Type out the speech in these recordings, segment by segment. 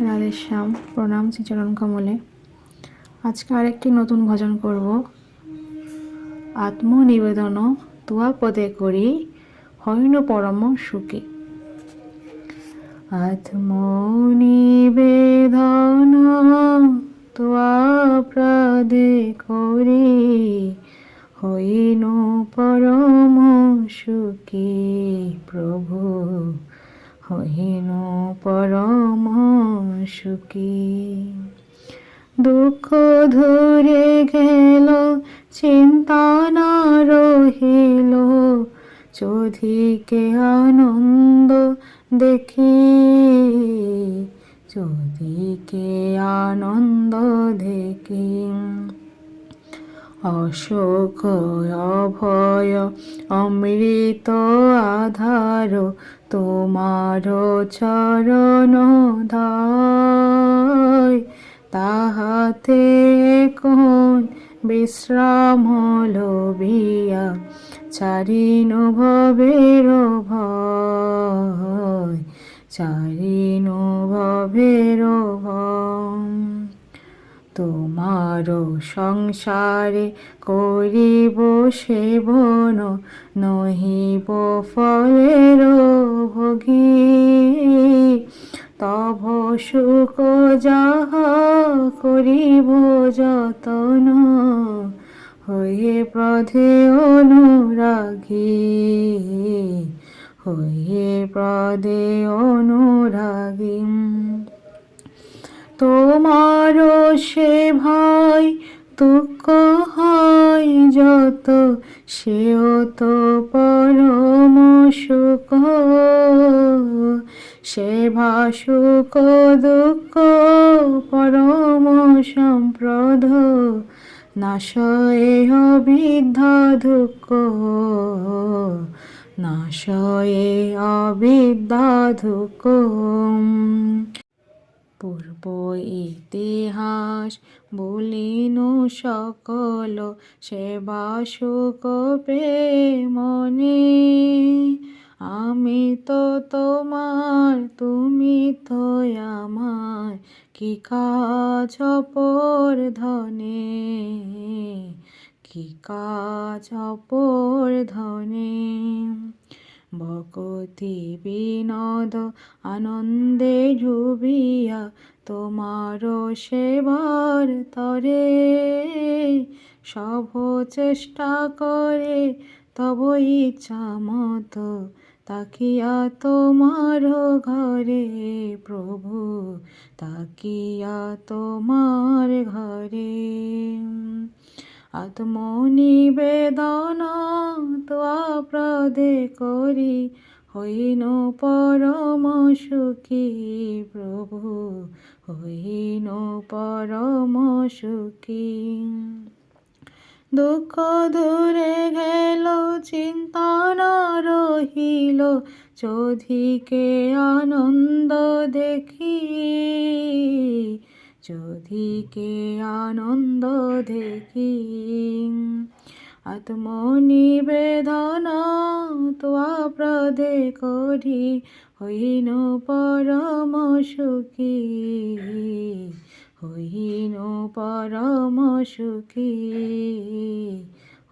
রাধেশ্যাম, প্রণাম, শ্রীচরণ কমলে। আজকে আরেকটি নতুন ভজন করব। আত্মনিবেদন তুয়া পদে করি, হইন পরম সুখী। আত্মনিবেদন তুয়া প্রদে করি, হইন পরম সুখী। প্রভু, হইন পরম সুখী দুঃখ ধরে গেল চিন্তা না রহিল চোধিকে আনন্দ দেখি চোধিকে আনন্দ দেখি। অশোক অভয় অমৃত আধার, তোমার চরণ ধায় তাহাতে কোন বিশ্রাম লবিয়া চারিন ভবের ভয় চারিন ভবের ভয়। তোমার সংসারে করিব সেবন নহিব ফলের ভোগী। তভ সুখ যাহা করিব যতন, হয়ে প্রধে অনুরাগী। হয়ে প্রদে অনুরাগী। তোমার সে ভাই দুঃখ হয় যত, সেও তো পরম সুখ। সেবা সুখ দুঃখ পরম সম্প্রদ নাশয়ে অবিদ্ধা দুঃখ। নাশয়ে অবিদ্যা দুঃখ। পূর্ব ইতিহাস বলিন সকল সেবা সুখ মনে আমি তো তোমার, তুমি তো আমার, কি কাজ অপর ধনে? কি কাজ অপর ধনে? ভকতি বিনোদ আনন্দে ডুবিয়া তোমার সেবার তরে। সব চেষ্টা করে তব ইচ্ছা মতো তাকিয়া তোমার ঘরে প্রভু, তাকিয়া তোমার ঘরে। আত্মনিবেদন তোয়া প্রদে করি, হইন পরম সুখী প্রভু, হইন পরম সুখী। দুঃখ দূরে গেল চিন্তা না রহিল, চোধিকে আনন্দ দেখি। চোধিকে আনন্দ দেখি, আত্মনিবেদন তোয়া প্রদে করি, হইন পরম সুখী, হইন পরম সুখী,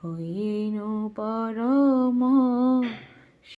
হইন পরম